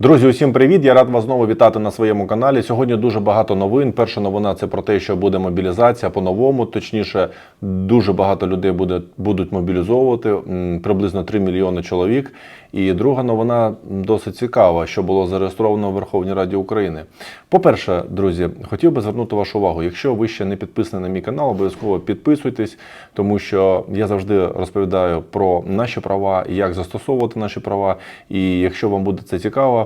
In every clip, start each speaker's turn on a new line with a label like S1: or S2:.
S1: Друзі, усім привіт! Я рад вас знову вітати на своєму каналі. Сьогодні дуже багато новин. Перша новина це про те, що буде мобілізація по-новому. Точніше, дуже багато людей буде, будуть мобілізовувати приблизно 3 мільйони чоловік. І друга новина досить цікава, що було зареєстровано в Верховній Раді України. По-перше, друзі, хотів би звернути вашу увагу. Якщо ви ще не підписані на мій канал, обов'язково підписуйтесь, тому що я завжди розповідаю про наші права, як застосовувати наші права. І якщо вам буде це цікаво,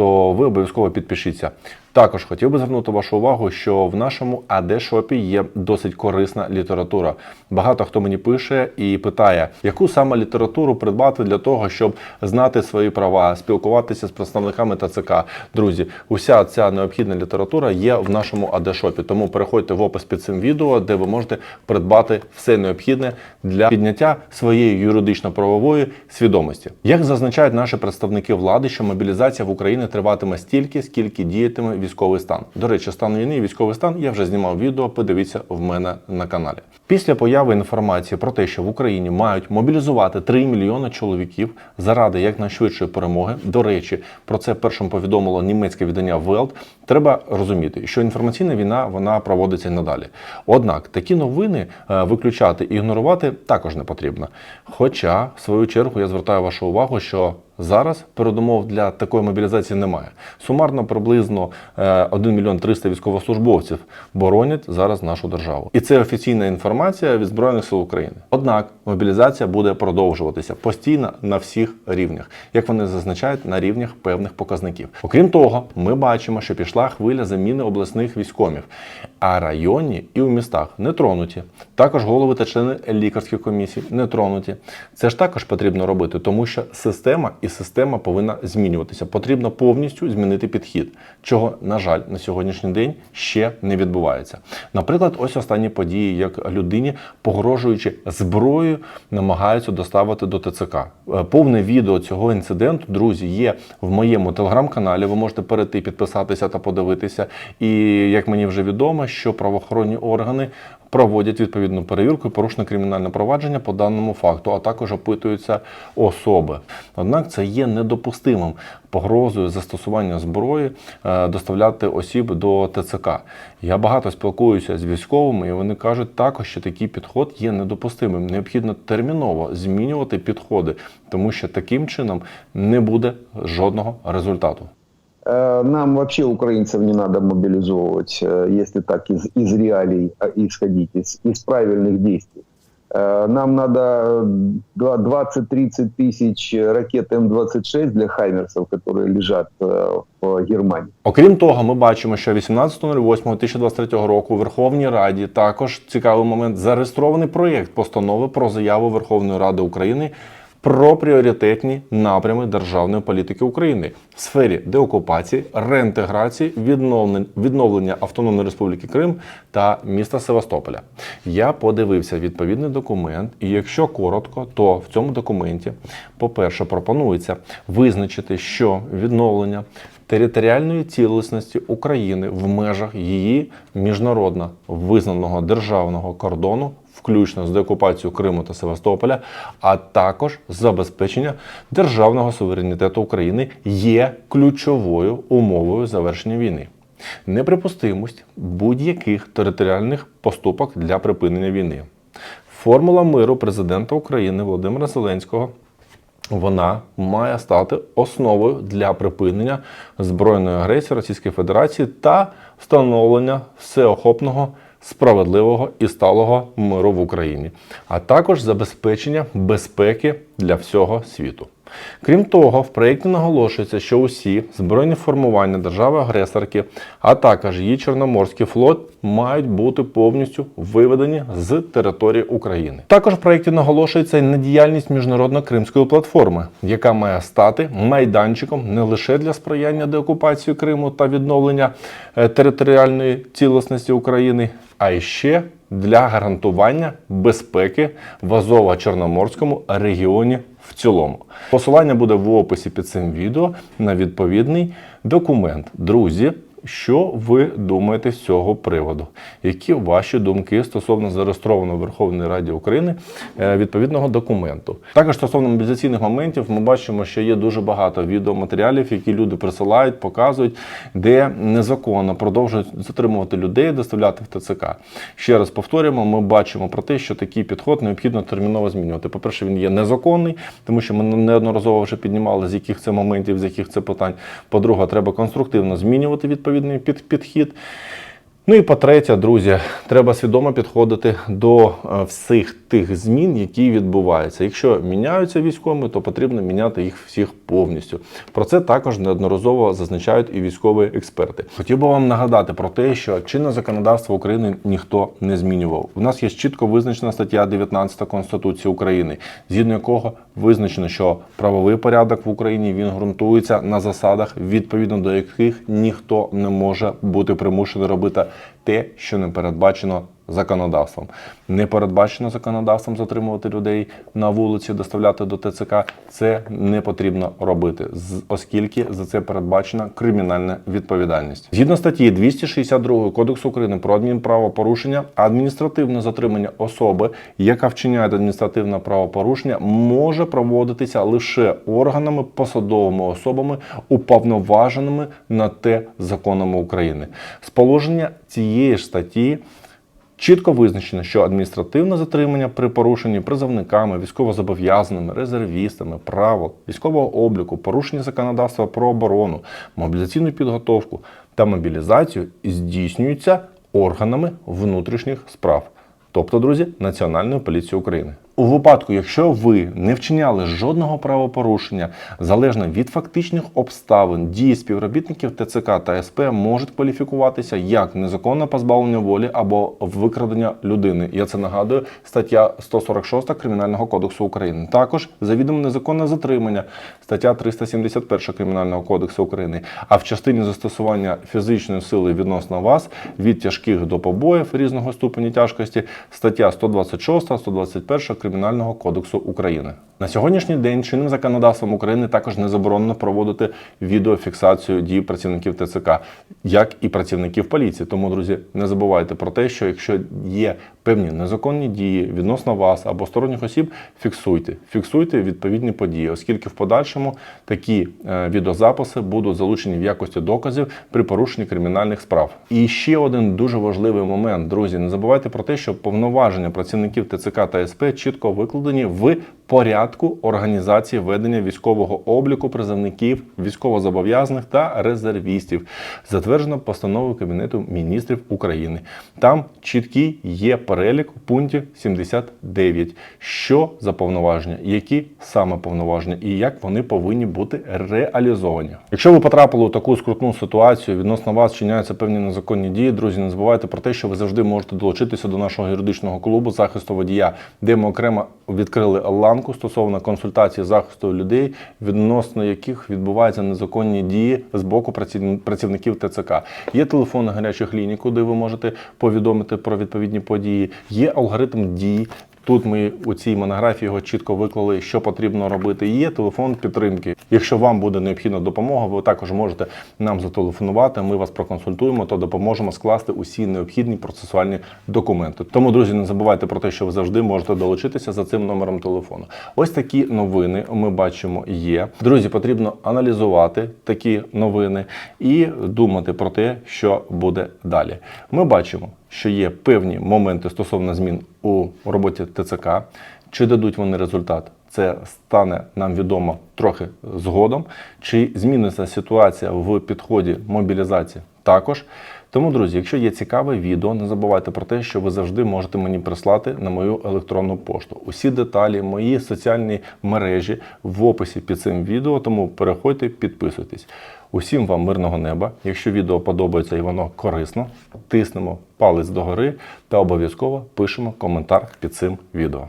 S1: то ви обов'язково підпишіться. Також хотів би звернути вашу увагу, що в нашому АД-шопі є досить корисна література. Багато хто мені пише і питає, яку саме літературу придбати для того, щоб знати свої права, спілкуватися з представниками ТЦК. Друзі, уся ця необхідна література є в нашому АД-шопі. Тому переходьте в опис під цим відео, де ви можете придбати все необхідне для підняття своєї юридично-правової свідомості. Як зазначають наші представники влади, що мобілізація в Україні триватиме стільки, скільки діятиме військовий стан. До речі, стан війни і військовий стан я вже знімав відео. Подивіться в мене на каналі. Після появи інформації про те, що в Україні мають мобілізувати 3 мільйони чоловіків заради якнайшвидшої перемоги. До речі, про це першим повідомило німецьке видання Welt. Треба розуміти, що інформаційна війна вона проводиться і надалі. Однак такі новини е, виключати і ігнорувати також не потрібно. Хоча, в свою чергу, я звертаю вашу увагу, що Зараз передумов для такої мобілізації немає. Сумарно приблизно е, 1 мільйон 300 військовослужбовців боронять зараз нашу державу. І це офіційна інформація від Збройних сил України. Однак мобілізація буде продовжуватися постійно на всіх рівнях, як вони зазначають на рівнях певних показників. Окрім того, ми бачимо, що пішла хвиля заміни обласних військомів, а районні і у містах не тронуті. Також голови та члени лікарських комісій не тронуті. Це ж також потрібно робити, тому що система і система повинна змінюватися. Потрібно повністю змінити підхід, чого, на жаль, на сьогоднішній день ще не відбувається. Наприклад, ось останні події, як людині, погрожуючи зброєю, намагаються доставити до ТЦК. Е, Повне відео цього інциденту, друзі, є в моєму телеграм-каналі. Ви можете перейти, підписатися та подивитися. І як мені вже відомо, що правоохоронні органи проводять відповідну перевірку і порушено кримінальне провадження по даному факту, а також опитуються особи. Однак це є недопустимим погрозою застосування зброї е, доставляти осіб до ТЦК. Я багато спілкуюся з військовими, і вони кажуть також, що такий підход є недопустимим. Необхідно терміново змінювати підходи, тому що таким чином не буде жодного результату.
S2: Э, Нам вообще украинцев не надо мобилизовывать, э, если так из, из реалий э, исходить, из, из правильных действий. Э, Нам надо два- 20-30 тысяч ракет М-26 для «Хаймерсов», которые лежат э, в Германии.
S1: Окрім того, ми бачимо, що 18.08.2023 року у Верховній Раді також цікавий момент зареєстрований проєкт постанови про заяву Верховної Ради України про пріоритетні напрями державної політики України в сфері деокупації, реінтеграції, відновлення, Автономної Республіки Крим та міста Севастополя. Я подивився відповідний документ, і якщо коротко, то в цьому документі, по-перше, пропонується визначити, що відновлення територіальної цілісності України в межах її міжнародно визнаного державного кордону, включно з деокупацією Криму та Севастополя, а також забезпечення державного суверенітету України є ключовою умовою завершення війни. Неприпустимость будь-яких територіальних поступок для припинення війни. Формула миру президента України Володимира Зеленського вона має стати основою для припинення збройної агресії Російської Федерації та встановлення всеохопного, справедливого і сталого миру в Україні, а також забезпечення безпеки для всього світу. Крім того, в проєкті наголошується, що усі збройні формування держави-агресорки, а також її Чорноморський флот мають бути повністю виведені з території України. Також в проєкті наголошується і на діяльність міжнародно-кримської платформи, яка має стати майданчиком не лише для сприяння деокупації Криму та відновлення е, територіальної цілісності України, а й ще для гарантування безпеки в Азово-Чорноморському регіоні в цілому. Посилання буде в описі під цим відео на відповідний документ. Друзі, Що ви думаєте з цього приводу? Які ваші думки стосовно зареєстрованого в Верховній Раді України е, відповідного документу? Також стосовно мобілізаційних моментів, ми бачимо, що є дуже багато відеоматеріалів, які люди присилають, показують, де незаконно продовжують затримувати людей, доставляти в ТЦК. Ще раз повторюємо, ми бачимо про те, що такий підход необхідно терміново змінювати. По-перше, він є незаконний, тому що ми неодноразово вже піднімали, з яких це моментів, з яких це питань. По-друге, треба конструктивно змінювати відповідний під, підхід. Ну і по-третє, друзі, треба свідомо підходити до е, всіх тих змін, які відбуваються. Якщо міняються військові, то потрібно міняти їх всіх повністю. Про це також неодноразово зазначають і військові експерти. Хотів би вам нагадати про те, що чинне законодавство України ніхто не змінював. У нас є чітко визначена стаття 19 Конституції України, згідно якого визначено, що правовий порядок в Україні він ґрунтується на засадах, відповідно до яких ніхто не може бути примушений робити те, що не передбачено законодавством. Не передбачено законодавством затримувати людей на вулиці, доставляти до ТЦК. Це не потрібно робити, оскільки за це передбачена кримінальна відповідальність. Згідно статті 262 Кодексу України про адмінправопорушення, адміністративне затримання особи, яка вчиняє адміністративне правопорушення, може проводитися лише органами, посадовими особами, уповноваженими на те законами України. З цієї ж статті. Чітко визначено, що адміністративне затримання при порушенні призовниками, військовозобов'язаними, резервістами, правил, військового обліку, порушення законодавства про оборону, мобілізаційну підготовку та мобілізацію здійснюється органами внутрішніх справ, тобто, друзі, Національної поліції України. У випадку, якщо ви не вчиняли жодного правопорушення, залежно від фактичних обставин, дії співробітників ТЦК та СП можуть кваліфікуватися як незаконне позбавлення волі або викрадення людини. Я це нагадую, стаття 146 Кримінального кодексу України. Також завідомо незаконне затримання, стаття 371 Кримінального кодексу України. А в частині застосування фізичної сили відносно вас від тяжких до побоїв різного ступені тяжкості, стаття 126, 121 Кримінального кодексу України. На сьогоднішній день чинним законодавством України також не заборонено проводити відеофіксацію дій працівників ТЦК, як і працівників поліції. Тому, друзі, не забувайте про те, що якщо є певні незаконні дії відносно вас або сторонніх осіб, фіксуйте, фіксуйте відповідні події, оскільки в подальшому такі е, відеозаписи будуть залучені в якості доказів при порушенні кримінальних справ. І ще один дуже важливий момент, друзі, не забувайте про те, що повноваження працівників ТЦК та СП чітко викладені в порядку організації ведення військового обліку призовників, військовозобов'язаних та резервістів, затверджено постановою Кабінету міністрів України. Там чіткий є перелік у пункті 79, що за повноваження, які саме повноваження і як вони повинні бути реалізовані. Якщо ви потрапили у таку скрутну ситуацію, відносно вас вчиняються певні незаконні дії, друзі, не забувайте про те, що ви завжди можете долучитися до нашого юридичного клубу захисту водія, де ми окремо відкрили ланку стосовно консультації захисту людей, відносно яких відбуваються незаконні дії з боку праці- працівників ТЦК. Є телефони гарячих ліній, куди ви можете повідомити про відповідні події. Є алгоритм дій. Тут ми у цій монографії його чітко виклали, що потрібно робити. Є телефон підтримки. Якщо вам буде необхідна допомога, ви також можете нам зателефонувати. Ми вас проконсультуємо та допоможемо скласти усі необхідні процесуальні документи. Тому, друзі, не забувайте про те, що ви завжди можете долучитися за цим номером телефону. Ось такі новини ми бачимо є. Друзі, потрібно аналізувати такі новини і думати про те, що буде далі. Ми бачимо, що є певні моменти стосовно змін у роботі ТЦК. Чи дадуть вони результат? Це стане нам відомо трохи згодом. Чи зміниться ситуація в підході мобілізації? Також. Тому, друзі, якщо є цікаве відео, не забувайте про те, що ви завжди можете мені прислати на мою електронну пошту. Усі деталі, мої соціальні мережі в описі під цим відео, тому переходьте, підписуйтесь. Усім вам мирного неба. Якщо відео подобається і воно корисно, тиснемо палець догори та обов'язково пишемо коментар під цим відео.